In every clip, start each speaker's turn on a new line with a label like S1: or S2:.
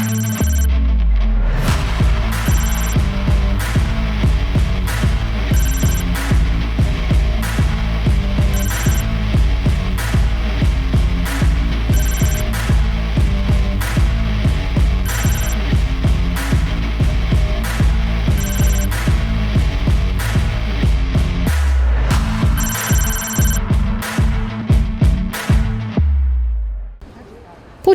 S1: По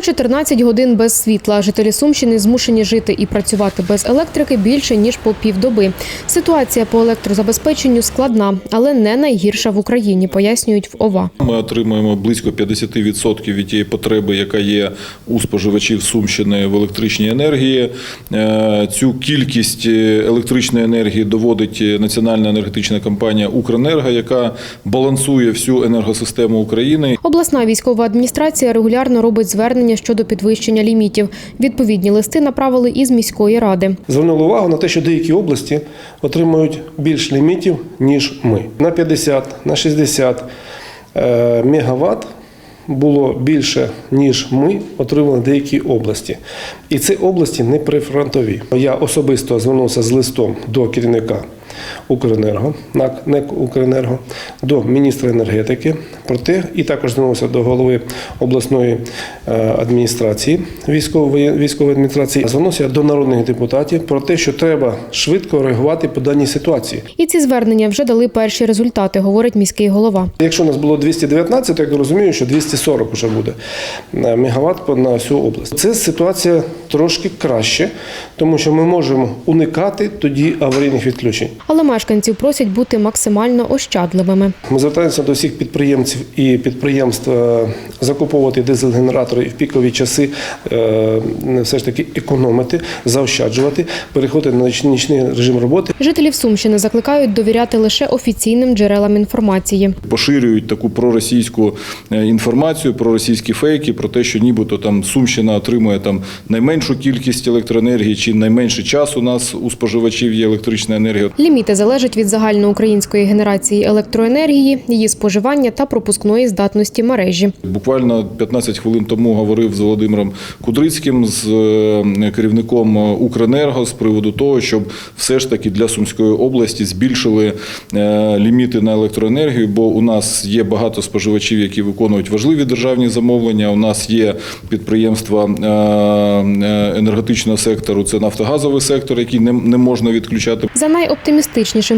S1: 14 годин без світла жителі Сумщини змушені жити і працювати без електрики більше ніж по півдоби. Ситуація по електрозабезпеченню складна, але не найгірша в Україні, пояснюють в ОВА.
S2: Ми отримуємо близько 50% від тієї потреби, яка є у споживачів Сумщини в електричній енергії. Е, Цю кількість електричної енергії доводить національна енергетична компанія Укренерго, яка балансує всю енергосистему України.
S1: Обласна військова адміністрація регулярно робить звернення щодо підвищення лімітів. Відповідні листи направили із міської ради.
S3: Звернули увагу на те, що деякі області отримують більш лімітів, ніж ми. На 50, на 60 е, мегаватт було більше, ніж ми отримали деякі області. І ці області не прифронтові. Я особисто звернувся з листом до керівника Укренерго, НАК НЕК Укренерго, до міністра енергетики про те, і також звернувся до голови обласної е, адміністрації, військової військової адміністрації. Звернувся до народних депутатів про те, що треба швидко реагувати по даній ситуації.
S1: І ці звернення вже дали перші результати, говорить міський голова.
S3: Якщо у нас було 219, то я розумію, що 240 вже буде е, мегаватт на всю область. Це ситуація трошки краще, тому що ми можемо уникати тоді аварійних відключень.
S1: Але мешканців просять бути максимально ощадливими.
S3: Ми звертаємося до всіх підприємців і підприємств е, закуповувати дизель-генератори і в пікові часи е, все ж таки економити, заощаджувати, переходити на нічний режим роботи.
S1: Жителів Сумщини закликають довіряти лише офіційним джерелам інформації.
S2: Поширюють таку проросійську е, інформацію, проросійські фейки про те, що нібито там Сумщина отримує там найменшу кількість електроенергії чи найменше час у нас у споживачів є електрична енергія.
S1: Ліміти залежать від загальноукраїнської генерації електроенергії, її споживання та пропускної здатності мережі.
S2: Буквально 15 хвилин тому говорив з Володимиром Кудрицьким, з е, керівником Укренерго з приводу того, щоб все ж таки для Сумської області збільшили е, ліміти на електроенергію, бо у нас є багато споживачів, які виконують важливі державні замовлення. У нас є підприємства е, е, енергетичного сектору, це нафтогазовий сектор, який не, не можна відключати.
S1: За найоптимістичнішим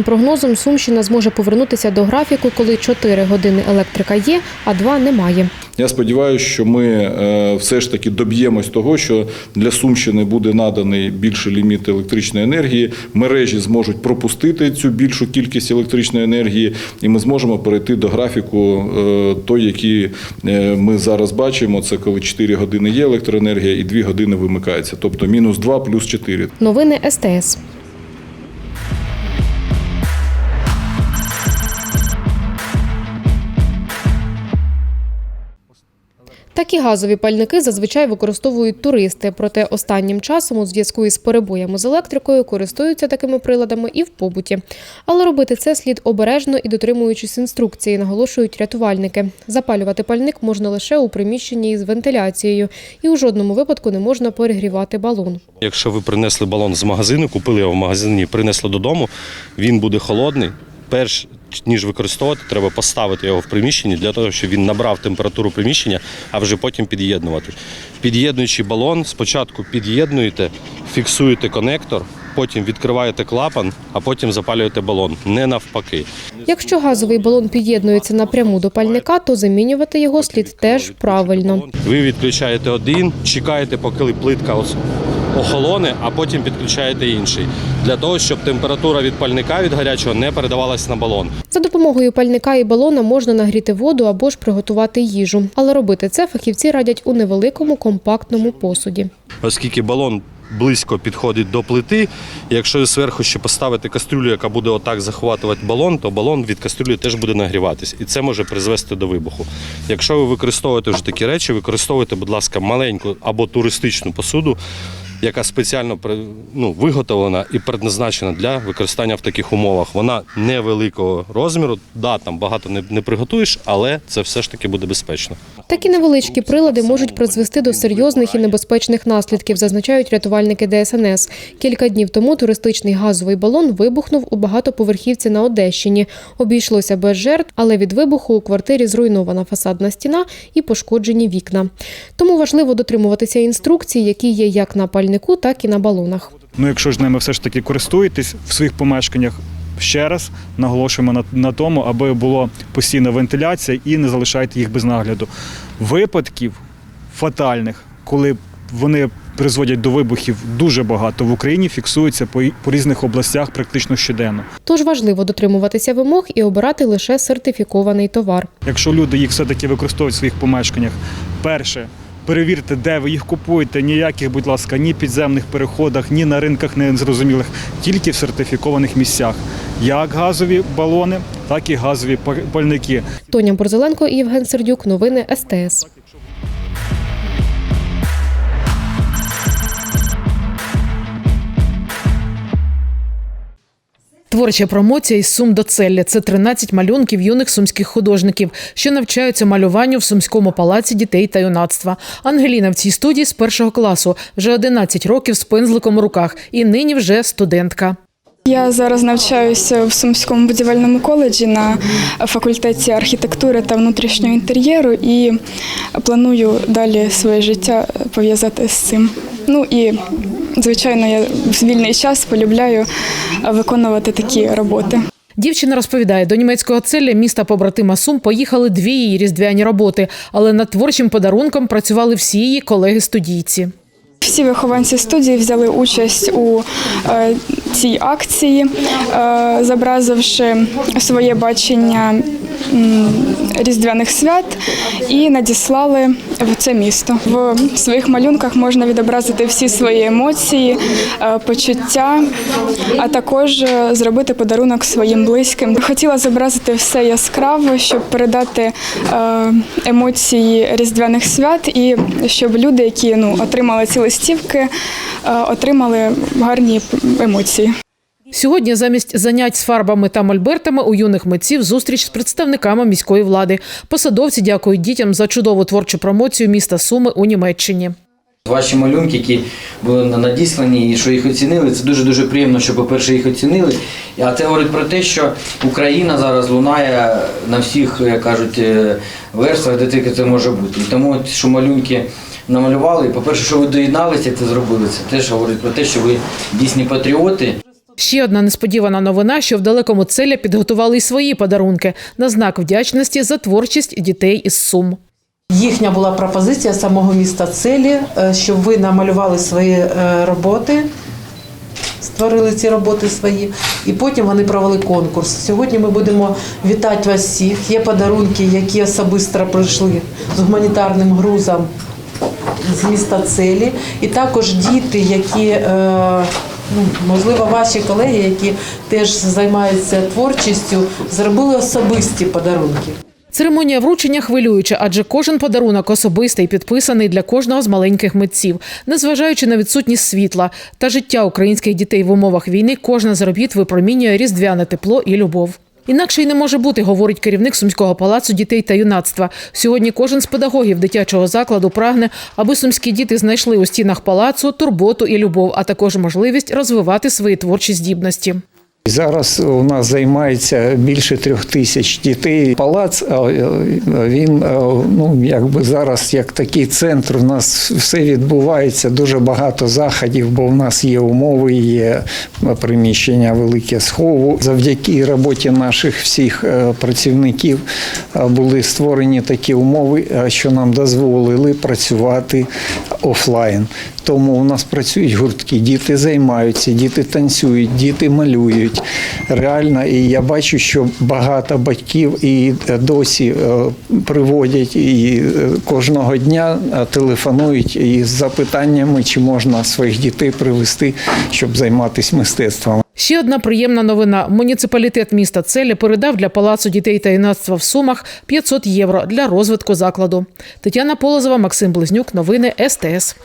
S1: прогнозом, Сумщина зможе повернутися до графіку, коли 4 години електрика є, а 2 немає.
S2: Я сподіваюся, що ми е, все ж таки доб'ємось того, що для Сумщини буде наданий більший ліміт електричної енергії. Мережі зможуть пропустити цю більшу кількість електричної енергії, і ми зможемо перейти до графіку е, той, який е, ми зараз бачимо. Це коли 4 години є електроенергія і 2 години вимикається, тобто мінус 2 плюс 4.
S1: Новини СТС. Такі газові пальники зазвичай використовують туристи, проте останнім часом у зв'язку із перебоями з електрикою користуються такими приладами і в побуті. Але робити це слід обережно і дотримуючись інструкції, наголошують рятувальники. Запалювати пальник можна лише у приміщенні із вентиляцією, і у жодному випадку не можна перегрівати балон.
S4: Якщо ви принесли балон з магазину, купили його в магазині, принесли додому, він буде холодний. Перш ніж використовувати, треба поставити його в приміщенні для того, щоб він набрав температуру приміщення, а вже потім під'єднувати. Під'єднуючи балон, спочатку під'єднуєте, фіксуєте конектор, потім відкриваєте клапан, а потім запалюєте балон. Не навпаки.
S1: Якщо газовий балон під'єднується напряму до пальника, то замінювати його слід теж правильно.
S4: Ви відключаєте один, чекаєте, поки плитка охолоне, а потім підключаєте інший. Для того, щоб температура від пальника від гарячого не передавалась на балон.
S1: За допомогою пальника і балона можна нагріти воду або ж приготувати їжу. Але робити це фахівці радять у невеликому компактному посуді.
S4: оскільки балон близько підходить до плити. Якщо зверху ще поставити кастрюлю, яка буде отак захватувати балон, то балон від кастрюлі теж буде нагріватись, і це може призвести до вибуху. Якщо ви використовуєте вже такі речі, використовуйте, будь ласка, маленьку або туристичну посуду. Яка спеціально ну, виготовлена і предназначена для використання в таких умовах. Вона невеликого розміру. Да, там багато не, не приготуєш, але це все ж таки буде безпечно.
S1: Такі невеличкі прилади можуть призвести до серйозних і небезпечних наслідків, зазначають рятувальники ДСНС. Кілька днів тому туристичний газовий балон вибухнув у багатоповерхівці на Одещині. Обійшлося без жертв, але від вибуху у квартирі зруйнована фасадна стіна і пошкоджені вікна. Тому важливо дотримуватися інструкцій, які є як на пальнику, так і на балонах.
S5: Ну, якщо ж ними все ж таки користуєтесь в своїх помешканнях, ще раз наголошуємо на, на тому, аби була постійна вентиляція і не залишайте їх без нагляду. Випадків фатальних, коли вони призводять до вибухів дуже багато в Україні, фіксуються по, по різних областях практично щоденно.
S1: Тож важливо дотримуватися вимог і обирати лише сертифікований товар.
S5: Якщо люди їх все-таки використовують в своїх помешканнях, перше. Перевірте, де ви їх купуєте. Ніяких, будь ласка, ні підземних переходах, ні на ринках незрозумілих, тільки в сертифікованих місцях. Як газові балони, так і газові па- пальники.
S1: Тоня Борзеленко і Євген Сердюк. Новини СТС.
S6: Творча промоція із Сум до Целля. Це 13 малюнків юних сумських художників, що навчаються малюванню в Сумському палаці дітей та юнацтва. Ангеліна в цій студії з першого класу вже 11 років з пензликом у руках, і нині вже студентка.
S7: Я зараз навчаюся в Сумському будівельному коледжі на факультеті архітектури та внутрішнього інтер'єру і планую далі своє життя пов'язати з цим. Ну і звичайно, я в вільний час полюбляю виконувати такі роботи.
S6: Дівчина розповідає, до німецького целя міста побратима Сум поїхали дві її різдвяні роботи, але над творчим подарунком працювали всі її колеги-студійці.
S7: Всі вихованці студії взяли участь у е, цій акції, е, зобразивши своє бачення різдвяних свят і надіслали в це місто. В своїх малюнках можна відобразити всі свої емоції, е, почуття, а також е, зробити подарунок своїм близьким. Хотіла зобразити все яскраво, щоб передати е, емоції різдвяних свят і щоб люди, які ну отримали ці листівки, отримали гарні емоції.
S6: Сьогодні замість занять з фарбами та мольбертами у юних митців зустріч з представниками міської влади. Посадовці дякують дітям за чудову творчу промоцію міста Суми у Німеччині.
S8: Ваші малюнки, які були на- надіслані, і що їх оцінили, це дуже дуже приємно, що, по-перше, їх оцінили. А це говорить про те, що Україна зараз лунає на всіх, як кажуть, е, верствах, де тільки це може бути. І тому, що малюнки намалювали, по-перше, що ви доєдналися, це зробили. Це теж говорить про те, що ви дійсні патріоти.
S6: Ще одна несподівана новина, що в далекому целя підготували й свої подарунки на знак вдячності за творчість дітей із Сум.
S9: Їхня була пропозиція самого міста Целі, е, щоб ви намалювали свої е, роботи, створили ці роботи свої, і потім вони провели конкурс. Сьогодні ми будемо вітати вас всіх. Є подарунки, які особисто прийшли з гуманітарним грузом з міста Целі, і також діти, які. Ну, можливо, ваші колеги, які теж займаються творчістю, зробили особисті подарунки.
S6: Церемонія вручення хвилююча, адже кожен подарунок особистий підписаний для кожного з маленьких митців. Незважаючи на відсутність світла та життя українських дітей в умовах війни, кожна з робіт випромінює різдвяне тепло і любов. Інакше й не може бути, говорить керівник сумського палацу дітей та юнацтва. Сьогодні кожен з педагогів дитячого закладу прагне, аби сумські діти знайшли у стінах палацу турботу і любов, а також можливість розвивати свої творчі здібності.
S10: Зараз у нас займається більше трьох тисяч дітей. Палац він ну якби зараз як такий центр. У нас все відбувається дуже багато заходів, бо в нас є умови, є приміщення велике схову. Завдяки роботі наших всіх працівників були створені такі умови, що нам дозволили працювати офлайн. Тому у нас працюють гуртки, діти займаються, діти танцюють, діти малюють. Реально, і я бачу, що багато батьків і досі е, приводять і е, кожного дня е, телефонують із запитаннями, чи можна своїх дітей привести, щоб займатися мистецтвом.
S6: Ще одна приємна новина. Муніципалітет міста Целі передав для палацу дітей та юнацтва в Сумах 500 євро для розвитку закладу. Тетяна Полозова, Максим Близнюк. Новини СТС.